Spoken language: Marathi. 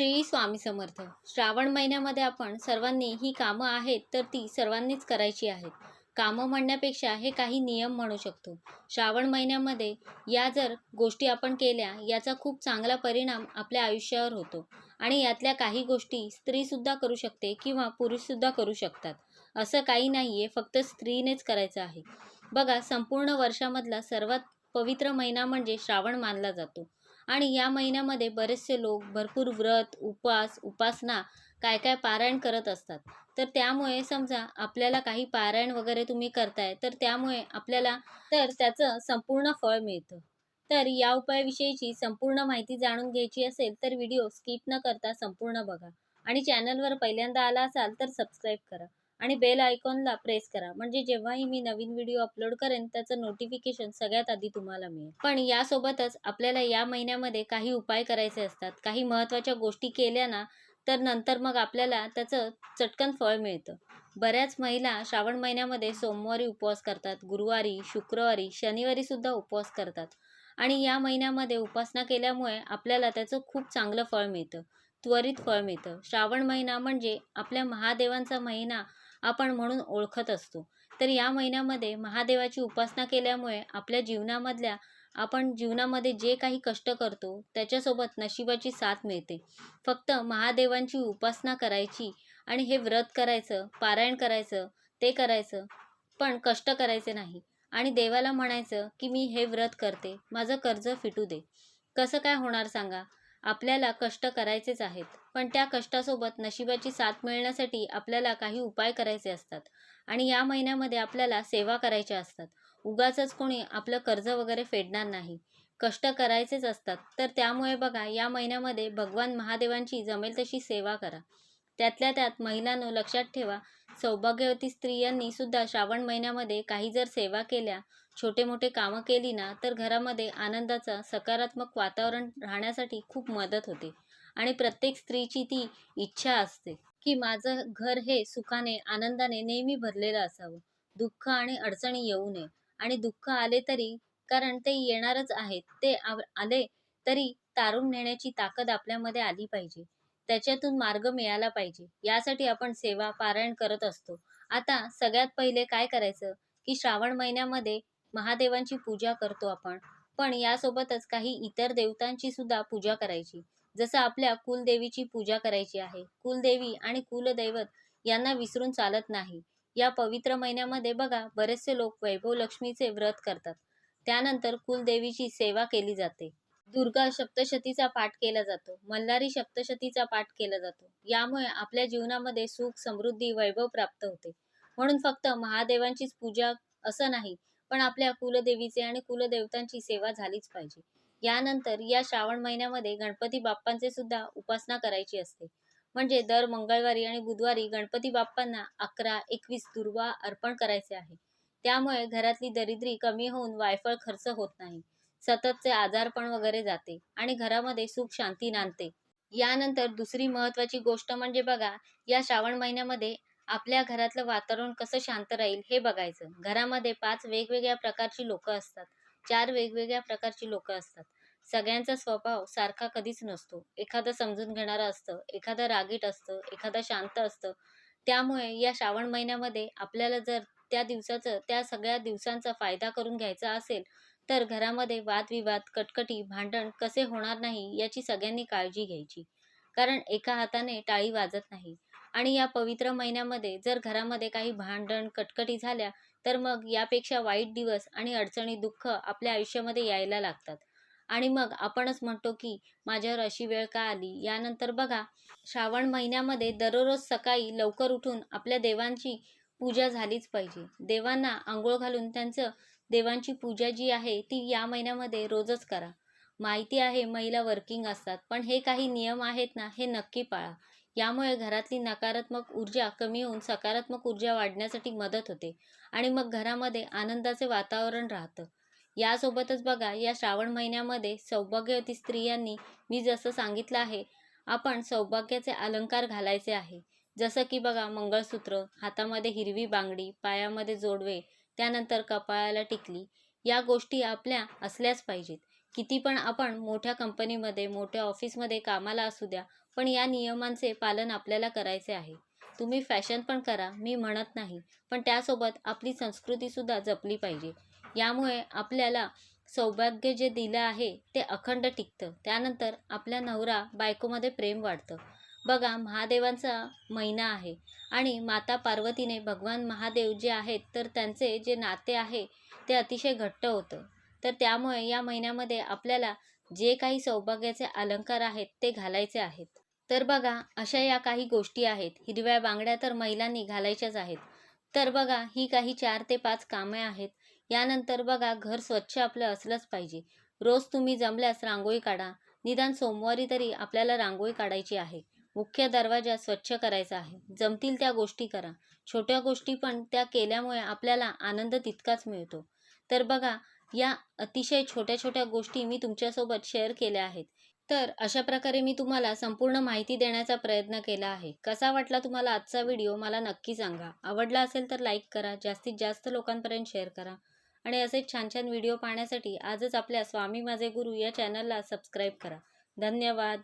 श्री स्वामी समर्थ. श्रावण महिन्यामध्ये आपण सर्वांनी ही कामं आहेत तर ती सर्वांनीच करायची आहेत. कामं म्हणण्यापेक्षा हे काही नियम म्हणू शकतो. श्रावण महिन्यामध्ये या जर गोष्टी आपण केल्या याचा खूप चांगला परिणाम आपल्या आयुष्यावर होतो. आणि यातल्या काही गोष्टी स्त्रीसुद्धा करू शकते किंवा पुरुषसुद्धा करू शकतात. असं काही नाही आहे फक्त स्त्रीनेच करायचं आहे. बघा संपूर्ण वर्षामधला सर्वात पवित्र महिना म्हणजे श्रावण मानला जातो. आणि या महिन्यामध्ये बरेचसे लोक भरपूर व्रत उपास उपासना काय काय पारायण करत असतात. तर त्यामुळे समजा आपल्याला काही पारायण वगैरे तुम्ही करताय तर त्यामुळे आपल्याला तर त्याचं संपूर्ण फळ मिळतं. तर या उपायाविषयीची संपूर्ण माहिती जाणून घ्यायची असेल तर व्हिडिओ स्किप न करता संपूर्ण बघा. आणि चॅनलवर पहिल्यांदा आला असाल तर सबस्क्राईब करा. आणि बेल आयकॉनला प्रेस करा. म्हणजे जेव्हाही मी नवीन व्हिडिओ अपलोड करेन त्याचं नोटिफिकेशन सगळ्यात आधी तुम्हाला मिळेल. पण यासोबतच आपल्याला या महिन्यामध्ये काही उपाय करायचे असतात. काही महत्त्वाच्या गोष्टी केल्या ना तर नंतर मग आपल्याला त्याचं चटकन फळ मिळतं. बऱ्याच महिला श्रावण महिन्यामध्ये सोमवारी उपवास करतात. गुरुवारी शुक्रवारी शनिवारी सुद्धा उपवास करतात. आणि या महिन्यामध्ये उपासना केल्यामुळे आपल्याला त्याचं खूप चांगलं फळ मिळतं. त्वरित फळ मिळतं. श्रावण महिना म्हणजे आपल्या महादेवांचा महिना आपण म्हणून ओळखत असतो. तर या महिन्यामध्ये महादेवाची उपासना केल्यामुळे आपल्या जीवनामधल्या आपण जीवनामध्ये जे काही कष्ट करतो त्याच्यासोबत नशिबाची साथ मिळते. फक्त महादेवांची उपासना करायची आणि हे व्रत करायचं पारायण करायचं ते करायचं पण कष्ट करायचे नाही. आणि देवाला म्हणायचं की मी हे व्रत करते माझं कर्ज फिटू दे. कसं काय होणार सांगा? आपल्याला कष्ट करायचेच आहेत. पण त्या कष्टासोबत नशिबाची साथ मिळण्यासाठी आपल्याला काही उपाय करायचे असतात. आणि या महिन्यामध्ये आपल्याला सेवा करायच्या असतात. उगाचच कोणी आपलं कर्ज वगैरे फेडणार नाही. कष्ट करायचेच असतात. तर त्यामुळे बघा या महिन्यामध्ये भगवान महादेवांची जमेल तशी सेवा करा. त्यातल्या त्यात महिलांनो लक्षात ठेवा सौभाग्यवती स्त्रियांनी सुद्धा श्रावण महिन्यामध्ये काही जर सेवा केल्या छोटे मोठे कामं केली ना तर घरामध्ये आनंदाचा सकारात्मक वातावरण राहण्यासाठी खूप मदत होते. आणि प्रत्येक स्त्रीची ती इच्छा असते की माझं घर हे सुखाने आनंदाने नेहमी भरलेलं असावं. दुःख आणि अडचणी येऊ नये. आणि दुःख आले तरी कारण ते येणारच आहेत ते आले तरी तारून नेण्याची ताकद आपल्यामध्ये आली पाहिजे. त्याच्यातून मार्ग मिळाला पाहिजे. यासाठी आपण सेवा पारायण करत असतो. आता सगळ्यात पहिले काय करायचं की श्रावण महिन्यामध्ये महादेवांची पूजा करतो आपण. पण यासोबतच काही इतर देवतांची सुद्धा पूजा करायची. जसं आपल्या कुलदेवीची पूजा करायची आहे. कुलदेवी आणि कुलदैवत यांना विसरून चालत नाही. या पवित्र महिन्यामध्ये बघा बरेचसे लोक वैभव लक्ष्मीचे व्रत करतात. त्यानंतर कुलदेवीची सेवा केली जाते. दुर्गा सप्तशतीचा पाठ केला जातो. मल्हारी सप्तशतीचा पाठ केला जातो. यामुळे आपल्या जीवनामध्ये सुख समृद्धी वैभव प्राप्त होते. म्हणून फक्त महादेवांचीच पूजा असं नाही पण आपल्या कुलदेवीचे आणि कुलदेवतांची सेवा झालीच पाहिजे. यानंतर या श्रावण महिन्यामध्ये गणपती बाप्पांचे सुद्धा उपासना करायची असते. म्हणजे दर मंगळवारी आणि बुधवारी गणपती बाप्पांना अकरा एकवीस दुर्वा अर्पण करायचे आहे. त्यामुळे घरातली दरिद्री कमी होऊन वायफळ खर्च होत नाही. सततचे आजारपण वगैरे जाते आणि घरामध्ये सुख शांती नांदते. यानंतर दुसरी महत्त्वाची गोष्ट म्हणजे बघा या श्रावण महिन्यामध्ये आपल्या घरातलं वातावरण कसं शांत राहील हे बघायचं. घरामध्ये पाच वेगवेगळ्या प्रकारची लोकं असतात. चार वेगवेगळ्या प्रकारची लोकं असतात. सगळ्यांचा स्वभाव सारखा कधीच नसतो. एखादं समजून घेणारं असतं एखादं रागीट असतं एखादं शांत असतं. त्यामुळे या श्रावण महिन्यामध्ये आपल्याला जर त्या दिवसाचं त्या सगळ्या दिवसांचा फायदा करून घ्यायचा असेल तर घरामध्ये वादविवाद कटकटी भांडण कसे होणार नाही याची सगळ्यांनी काळजी घ्यायची. कारण एका हाताने टाळी वाजत नाही. आणि या पवित्र महिन्यामध्ये जर घरामध्ये काही भांडण कटकटी झाल्या तर मग यापेक्षा वाईट दिवस आणि अडचणी दुःख आपल्या आयुष्यामध्ये यायला लागतात. आणि मग आपणच म्हणतो की माझ्यावर अशी वेळ का आली? यानंतर बघा श्रावण महिन्यामध्ये दररोज सकाळी लवकर उठून आपल्या देवांची पूजा झालीच पाहिजे. देवांना आंघोळ घालून त्यांचं देवांची पूजा जी आहे ती या महिन्यामध्ये रोजच करा. माहिती आहे महिला वर्किंग असतात पण हे काही नियम आहेत ना हे नक्की पाळा. यामुळे घरातली नकारात्मक ऊर्जा कमी होऊन सकारात्मक ऊर्जा वाढण्यासाठी मदत होते आणि मग घरामध्ये आनंदाचे वातावरण राहतं. यासोबतच बघा या श्रावण महिन्यामध्ये सौभाग्यवती स्त्रियांनी मी जसं सांगितलं आहे आपण सौभाग्याचे अलंकार घालायचे आहे. जसं की बघा मंगळसूत्र हातामध्ये हिरवी बांगडी पायामध्ये जोडवे त्यानंतर कपाळाला टिकली या गोष्टी आपल्या असल्याच पाहिजेत. किती पण आपण मोठ्या कंपनीमध्ये मोठ्या ऑफिसमध्ये कामाला असू द्या पण या नियमांचे पालन आपल्याला करायचे आहे. तुम्ही फॅशन पण करा मी म्हणत नाही पण त्यासोबत आपली संस्कृतीसुद्धा जपली पाहिजे. यामुळे आपल्याला सौभाग्य जे दिलं आहे ते अखंड टिकतं. त्यानंतर आपल्या नवरा बायकोमध्ये प्रेम वाढतं. बघा महादेवांचा महिना आहे आणि माता पार्वतीने भगवान महादेव जे आहेत तर त्यांचे जे नाते आहे ते अतिशय घट्ट होतं. तर त्यामुळे या महिन्यामध्ये आपल्याला जे काही सौभाग्याचे अलंकार आहेत ते घालायचे आहेत. तर बघा अशा या काही गोष्टी आहेत. हिरव्या बांगड्या तर महिलांनी घालायच्याच आहेत. तर बघा ही काही चार ते पाच कामे आहेत. यानंतर बघा घर स्वच्छ आपलं असलंच पाहिजे. रोज तुम्ही जमल्यास रांगोळी काढा. निदान सोमवारी तरी आपल्याला रांगोळी काढायची आहे. मुख्य दरवाजा स्वच्छ करायचा आहे. जमतील त्या गोष्टी करा. छोट्या गोष्टी पण त्या केल्यामुळे आपल्याला आनंद तितकाच मिळतो. तर बघा या अतिशय छोट्या छोट्या गोष्टी मी तुमच्यासोबत शेअर केल्या आहेत. तर अशा प्रकारे मी तुम्हाला संपूर्ण माहिती देण्याचा प्रयत्न केला आहे. कसा वाटला तुम्हाला आजचा व्हिडिओ मला नक्की सांगा. आवडला असेल तर लाईक करा जास्तीत जास्त लोकांपर्यंत शेअर करा. आणि असेच छान छान व्हिडिओ पाहण्यासाठी आजच आपल्या स्वामी माझे गुरु या चॅनलला सबस्क्राईब करा. धन्यवाद.